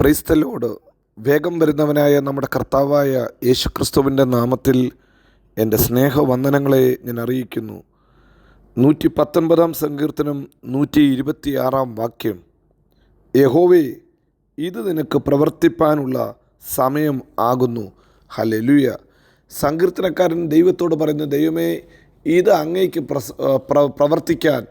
ക്രൈസ്തലോട് വേഗം വരുന്നവനായ നമ്മുടെ കർത്താവായ യേശുക്രിസ്തുവിന്റെ നാമത്തിൽ എന്റെ സ്നേഹവന്ദനങ്ങളെ ഞാൻ അറിയിക്കുന്നു. നൂറ്റി പത്തൊൻപതാം സങ്കീർത്തനം നൂറ്റി ഇരുപത്തിയാറാം വാക്യം. യഹോവേ ഇത് നിനക്ക് പ്രവർത്തിപ്പാനുള്ള സമയം ആകുന്നു. ഹലലുയ സങ്കീർത്തനക്കാരൻ ദൈവത്തോട് പറയുന്ന ദൈവമേ ഇത് അങ്ങേക്ക് പ്രവർത്തിക്കാൻ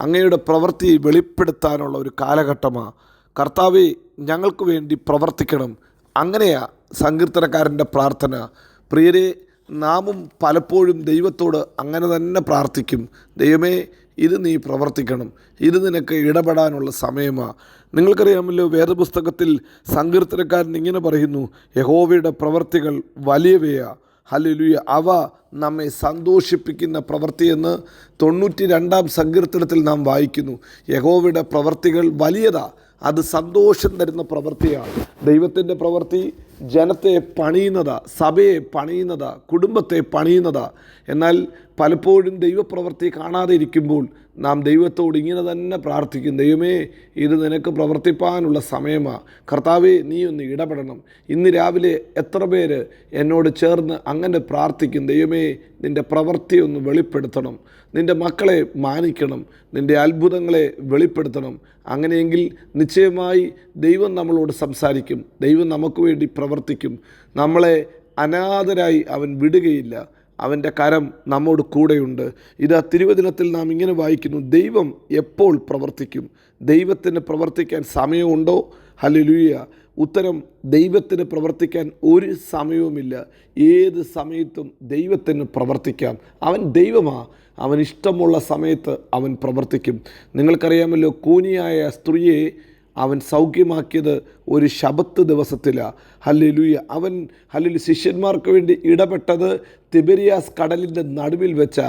അങ്ങയുടെ പ്രവൃത്തി വെളിപ്പെടുത്താനുള്ള ഒരു കാലഘട്ടമാണ് കർത്താവെ ഞങ്ങൾക്ക് വേണ്ടി പ്രവർത്തിക്കണം. അങ്ങനെയാ സങ്കീർത്തനക്കാരന്റെ പ്രാർത്ഥന. പ്രിയരെ നാമും പലപ്പോഴും ദൈവത്തോട് അങ്ങനെ തന്നെ പ്രാർത്ഥിക്കും. ദൈവമേ ഇത് നീ പ്രവർത്തിക്കണം. ഇത് നിനക്ക് ഇടപെടാനുള്ള സമയമാണ് നിങ്ങൾക്കറിയാമല്ലോ വേദപുസ്തകത്തിൽ സങ്കീർത്തനക്കാരൻ ഇങ്ങനെ പറയുന്നു യഹോവയുടെ പ്രവർത്തികൾ വലിയവയാ. ഹല്ലേലൂയ. അവ നമ്മെ സന്തോഷിപ്പിക്കുന്ന പ്രവൃത്തിയെന്ന് തൊണ്ണൂറ്റി രണ്ടാം സങ്കീർത്തനത്തിൽ നാം വായിക്കുന്നു. യഹോവയുടെ പ്രവർത്തികൾ വലിയതാ. അത് സന്തോഷം തരുന്ന പ്രവൃത്തിയാണ്. ദൈവത്തിന്റെ പ്രവൃത്തി ജനത്തെ പണിയുന്നതാ സഭയെ പണിയുന്നതാ കുടുംബത്തെ പണിയുന്നതാ. എന്നാൽ പലപ്പോഴും ദൈവപ്രവൃത്തി കാണാതെ ഇരിക്കുമ്പോൾ നാം ദൈവത്തോട് ഇങ്ങനെ തന്നെ പ്രാർത്ഥിക്കും ദൈവമേ ഇത് നിനക്ക് പ്രവർത്തിപ്പാനുള്ള സമയമാണ് കർത്താവേ നീ ഒന്ന് ഇടപെടണം. ഇന്ന് രാവിലെ എത്ര പേര് എന്നോട് ചേർന്ന് അങ്ങനെ പ്രാർത്ഥിക്കും ദൈവമേ നിന്റെ പ്രവൃത്തി ഒന്ന് വെളിപ്പെടുത്തണം. നിന്റെ മക്കളെ മാനിക്കണം. നിന്റെ അത്ഭുതങ്ങളെ വെളിപ്പെടുത്തണം. അങ്ങനെയെങ്കിൽ നിശ്ചയമായി ദൈവം നമ്മളോട് സംസാരിക്കും. ദൈവം നമുക്ക് വേണ്ടി പ്രവർത്തിക്കും. നമ്മളെ അനാഥരായി അവൻ വിടുകയില്ല. അവന്റെ കരം നമ്മോട് കൂടെയുണ്ട്. ഇത് ആ തിരുവചനത്തിൽ നാം ഇങ്ങനെ വായിക്കുന്നു ദൈവം എപ്പോൾ പ്രവർത്തിക്കും? ദൈവത്തിന് പ്രവർത്തിക്കാൻ സമയമുണ്ടോ? ഹല്ലേലൂയ. ഉത്തരം ദൈവത്തിന് പ്രവർത്തിക്കാൻ ഒരു സമയവുമില്ല. ഏത് സമയത്തും ദൈവത്തിന് പ്രവർത്തിക്കാം. അവൻ ദൈവമാ. അവൻ ഇഷ്ടമുള്ള സമയത്ത് അവൻ പ്രവർത്തിക്കും. നിങ്ങൾക്കറിയാമല്ലോ കൂനിയായ സ്ത്രീയെ അവൻ സൗഖ്യമാക്കിയത് ഒരു ശബത്ത് ദിവസത്തിലാണ് ഹല്ലേലൂയ. അവൻ ഹല്ലിൽ ശിഷ്യന്മാർക്ക് വേണ്ടി ഇടപെട്ടത് തിബരിയാസ് കടലിന്റെ നടുവിൽ വെച്ച.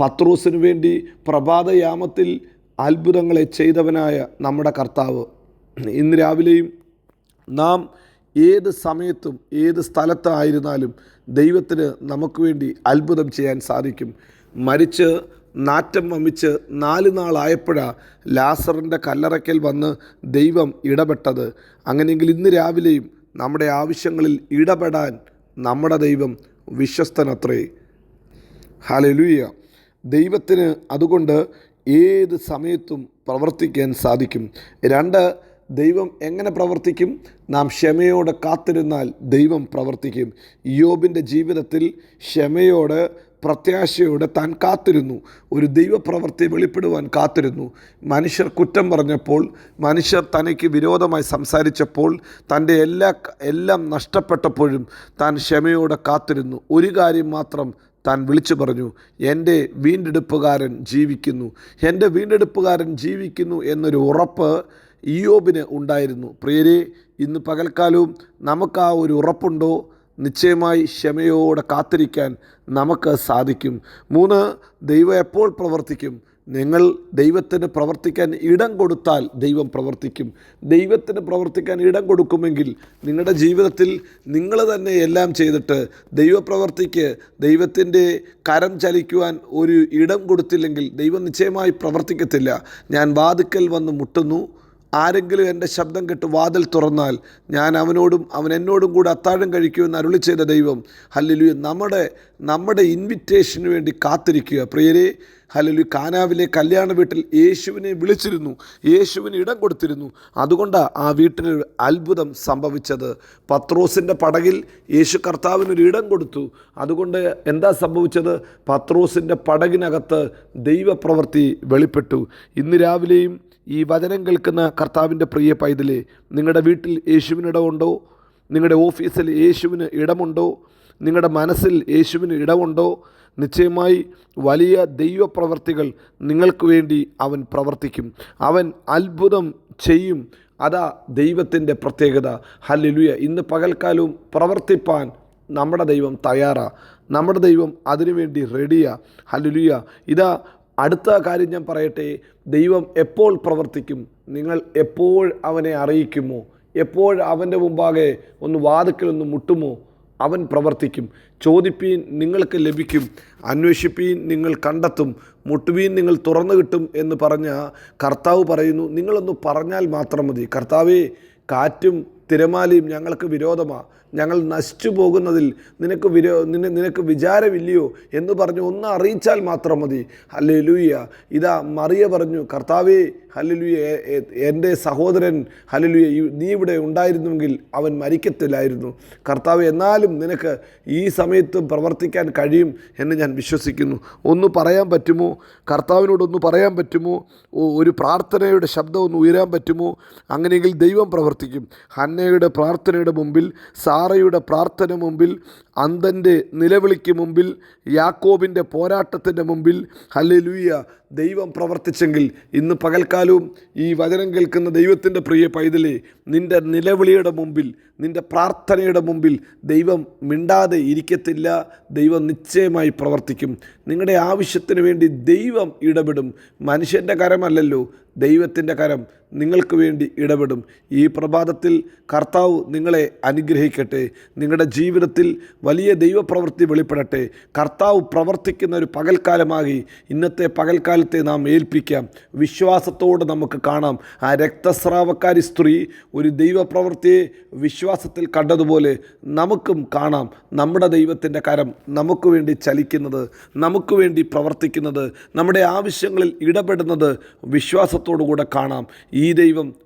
പത്രോസിനു വേണ്ടി പ്രഭാതയാമത്തിൽ അത്ഭുതങ്ങളെ ചെയ്തവനായ നമ്മുടെ കർത്താവ്. ഇന്ന് രാവിലെയും നാം ഏത് സമയത്തും ഏത് സ്ഥലത്തായിരുന്നാലും ദൈവത്തിന് നമുക്ക് വേണ്ടി അത്ഭുതം ചെയ്യാൻ സാധിക്കും. മരിച്ച് നാറ്റം വമിച്ച് നാല് നാളായപ്പോഴാണ് ലാസറിന്റെ കല്ലറയ്ക്കൽ വന്ന് ദൈവം ഇടപെട്ടത്. അങ്ങനെയെങ്കിൽ ഇന്ന് രാവിലെയും നമ്മുടെ ആവശ്യങ്ങളിൽ ഇടപെടാൻ നമ്മുടെ ദൈവം വിശ്വസ്തനത്രേ. ഹാലലുയ്യ ദൈവത്തിന് അതുകൊണ്ട് ഏത് സമയത്തും പ്രവർത്തിക്കാൻ സാധിക്കും. രണ്ട് ദൈവം എങ്ങനെ പ്രവർത്തിക്കും? നാം ക്ഷമയോടെ കാത്തിരുന്നാൽ ദൈവം പ്രവർത്തിക്കും. യോബിന്റെ ജീവിതത്തിൽ ക്ഷമയോട് പ്രത്യാശയോടെ താൻ കാത്തിരുന്നു. ഒരു ദൈവപ്രവൃത്തി വെളിപ്പെടുവാൻ കാത്തിരുന്നു. മനുഷ്യർ കുറ്റം പറഞ്ഞപ്പോൾ മനുഷ്യർ തനിക്ക് വിരോധമായി സംസാരിച്ചപ്പോൾ തന്റെ എല്ലാ എല്ലാം നഷ്ടപ്പെട്ടപ്പോഴും താൻ ക്ഷമയോടെ കാത്തിരുന്നു. ഒരു കാര്യം മാത്രം താൻ വിളിച്ചു പറഞ്ഞു. എന്റെ വീണ്ടെടുപ്പുകാരൻ ജീവിക്കുന്നു. എന്റെ വീണ്ടെടുപ്പുകാരൻ ജീവിക്കുന്നു എന്നൊരു ഉറപ്പ് ഇയോബിന് ഉണ്ടായിരുന്നു. പ്രിയരെ ഇന്ന് പകൽക്കാലവും നമുക്ക് ആ ഒരു ഉറപ്പുണ്ടോ? നിശ്ചയമായി ക്ഷമയോടെ കാത്തിരിക്കാൻ നമുക്ക് സാധിക്കും. മൂന്ന് ദൈവം എപ്പോൾ പ്രവർത്തിക്കും? നിങ്ങൾ ദൈവത്തിന് പ്രവർത്തിക്കാൻ ഇടം കൊടുത്താൽ ദൈവം പ്രവർത്തിക്കും. ദൈവത്തിന് പ്രവർത്തിക്കാൻ ഇടം കൊടുക്കുമെങ്കിൽ നിങ്ങളുടെ ജീവിതത്തിൽ നിങ്ങൾ തന്നെ എല്ലാം ചെയ്തിട്ട് ദൈവപ്രവർത്തിക്ക് ദൈവത്തിന്റെ കരം ചലിക്കുവാൻ ഒരു ഇടം കൊടുത്തില്ലെങ്കിൽ ദൈവം നിശ്ചയമായി പ്രവർത്തിക്കത്തില്ല. ഞാൻ വാതുക്കൽ വന്ന് മുട്ടുന്നു. ആരെങ്കിലും എന്റെ ശബ്ദം കേട്ട് വാതിൽ തുറന്നാൽ ഞാൻ അവനോടും അവൻ എന്നോടും കൂടെ അത്താഴം കഴിക്കുമെന്ന് അരുളി ചെയ്ത ദൈവം. ഹല്ലുലു നമ്മുടെ നമ്മുടെ ഇൻവിറ്റേഷന് വേണ്ടി കാത്തിരിക്കുക. പ്രിയരെ ഹല്ലുലു കാനാവിലെ കല്യാണ വീട്ടിൽ യേശുവിനെ വിളിച്ചിരുന്നു. യേശുവിന് ഇടം കൊടുത്തിരുന്നു. അതുകൊണ്ടാണ് ആ വീട്ടിൽ അത്ഭുതം സംഭവിച്ചത്. പത്രോസിന്റെ പടകിൽ യേശു കർത്താവിനൊരു ഇടം കൊടുത്തു. അതുകൊണ്ട് എന്താ സംഭവിച്ചത്? പത്രോസിന്റെ പടകിനകത്ത് ദൈവപ്രവൃത്തി വെളിപ്പെട്ടു. ഇന്ന് രാവിലെയും ഈ വചനം കേൾക്കുന്ന കർത്താവിന്റെ പ്രിയ പൈതലേ നിങ്ങളുടെ വീട്ടിൽ യേശുവിന് ഇടമുണ്ടോ? നിങ്ങളുടെ ഓഫീസിൽ യേശുവിന് ഇടമുണ്ടോ? നിങ്ങളുടെ മനസ്സിൽ യേശുവിന് ഇടമുണ്ടോ? നിശ്ചയമായി വലിയ ദൈവപ്രവർത്തികൾ നിങ്ങൾക്ക് വേണ്ടി അവൻ പ്രവർത്തിക്കും. അവൻ അത്ഭുതം ചെയ്യും. അതാ ദൈവത്തിന്റെ പ്രത്യേകത. ഹല്ലുയ ഇന്ന് പകൽക്കാലവും പ്രവർത്തിപ്പാൻ നമ്മുടെ ദൈവം തയ്യാറാണ് നമ്മുടെ ദൈവം അതിനുവേണ്ടി റെഡിയാ. ഹല്ലുയ ഇതാ അടുത്ത കാര്യം ഞാൻ പറയട്ടെ ദൈവം എപ്പോൾ പ്രവർത്തിക്കും നിങ്ങൾ എപ്പോൾ അവനെ അറിയിക്കുമോ എപ്പോൾ അവന്റെ മുമ്പാകെ ഒന്ന് വാതുക്കൽ ഒന്ന് മുട്ടുമോ അവൻ പ്രവർത്തിക്കും. ചോദിപ്പീൻ നിങ്ങൾക്ക് ലഭിക്കും അന്വേഷിപ്പീൻ നിങ്ങൾ കണ്ടെത്തും മുട്ടുവീൻ നിങ്ങൾ തുറന്നു കിട്ടും എന്ന് പറഞ്ഞ കർത്താവ് പറയുന്നു നിങ്ങളൊന്ന് പറഞ്ഞാൽ മാത്രം മതി. കർത്താവേ കാറ്റും തിരമാലയും ഞങ്ങൾക്ക് വിരോധമാണ് ഞങ്ങൾ നശിച്ചു പോകുന്നതിൽ നിനക്ക് വിരോ നിന നിനക്ക് വിചാരമില്ലയോ എന്ന് പറഞ്ഞു ഒന്ന് അറിയിച്ചാൽ മാത്രം മതി. ഹല്ലേ ലൂയ ഇതാ മറിയ പറഞ്ഞു കർത്താവേ ഹല്ലുയ എന്റെ സഹോദരൻ ഹല്ലുയ നീ ഇവിടെ ഉണ്ടായിരുന്നുവെങ്കിൽ അവൻ മരിക്കത്തില്ലായിരുന്നു. കർത്താവ് എന്നാലും നിനക്ക് ഈ സമയത്ത് പ്രവർത്തിക്കാൻ കഴിയും എന്ന് ഞാൻ വിശ്വസിക്കുന്നു. ഒന്ന് പറയാൻ പറ്റുമോ? കർത്താവിനോടൊന്ന് പറയാൻ പറ്റുമോ? ഒരു പ്രാർത്ഥനയുടെ ശബ്ദം ഒന്ന് ഉയരാൻ പറ്റുമോ? അങ്ങനെയെങ്കിൽ ദൈവം പ്രവർത്തിക്കും. ഹന്നയുടെ പ്രാർത്ഥനയുടെ മുമ്പിൽ സാറയുടെ പ്രാർത്ഥന മുമ്പിൽ അന്തന്റെ നിലവിളിക്ക് മുമ്പിൽ യാക്കോബിന്റെ പോരാട്ടത്തിന്റെ മുമ്പിൽ ഹല്ലേലൂയ ദൈവം പ്രവർത്തിച്ചെങ്കിൽ ഇന്ന് പകൽക്കാലവും ഈ വചനം കേൾക്കുന്ന ദൈവത്തിന്റെ പ്രിയ പൈതലെ നിന്റെ നിലവിളിയുടെ മുമ്പിൽ നിന്റെ പ്രാർത്ഥനയുടെ മുമ്പിൽ ദൈവം മിണ്ടാതെ ഇരിക്കത്തില്ല. ദൈവം നിശ്ചയമായി പ്രവർത്തിക്കും. നിങ്ങളുടെ ആവശ്യത്തിന് വേണ്ടി ദൈവം ഇടപെടും. മനുഷ്യന്റെ കരമല്ലല്ലോ ദൈവത്തിന്റെ കരം നിങ്ങൾക്ക് വേണ്ടി ഇടപെടും. ഈ പ്രഭാതത്തിൽ കർത്താവ് നിങ്ങളെ അനുഗ്രഹിക്കട്ടെ. നിങ്ങളുടെ ജീവിതത്തിൽ വലിയ ദൈവപ്രവൃത്തി വെളിപ്പെടട്ടെ. കർത്താവ് പ്രവർത്തിക്കുന്ന ഒരു പകൽക്കാലമാകി ഇന്നത്തെ പകൽക്കാലത്തെ നാം ഏൽപ്പിക്കാം. വിശ്വാസത്തോടെ നമുക്ക് കാണാം. ആ രക്തസ്രാവക്കാരി സ്ത്രീ ഒരു ദൈവപ്രവൃത്തിയെ വിശ്വാസത്തിൽ കണ്ടതുപോലെ നമുക്കും കാണാം. നമ്മുടെ ദൈവത്തിന്റെ കരം നമുക്ക് വേണ്ടി ചലിക്കുന്നത് നമുക്ക് വേണ്ടി പ്രവർത്തിക്കുന്നത് നമ്മുടെ ആവശ്യങ്ങളിൽ ഇടപെടുന്നത് വിശ്വാസത്തോടുകൂടെ കാണാം. ഈ ദൈവം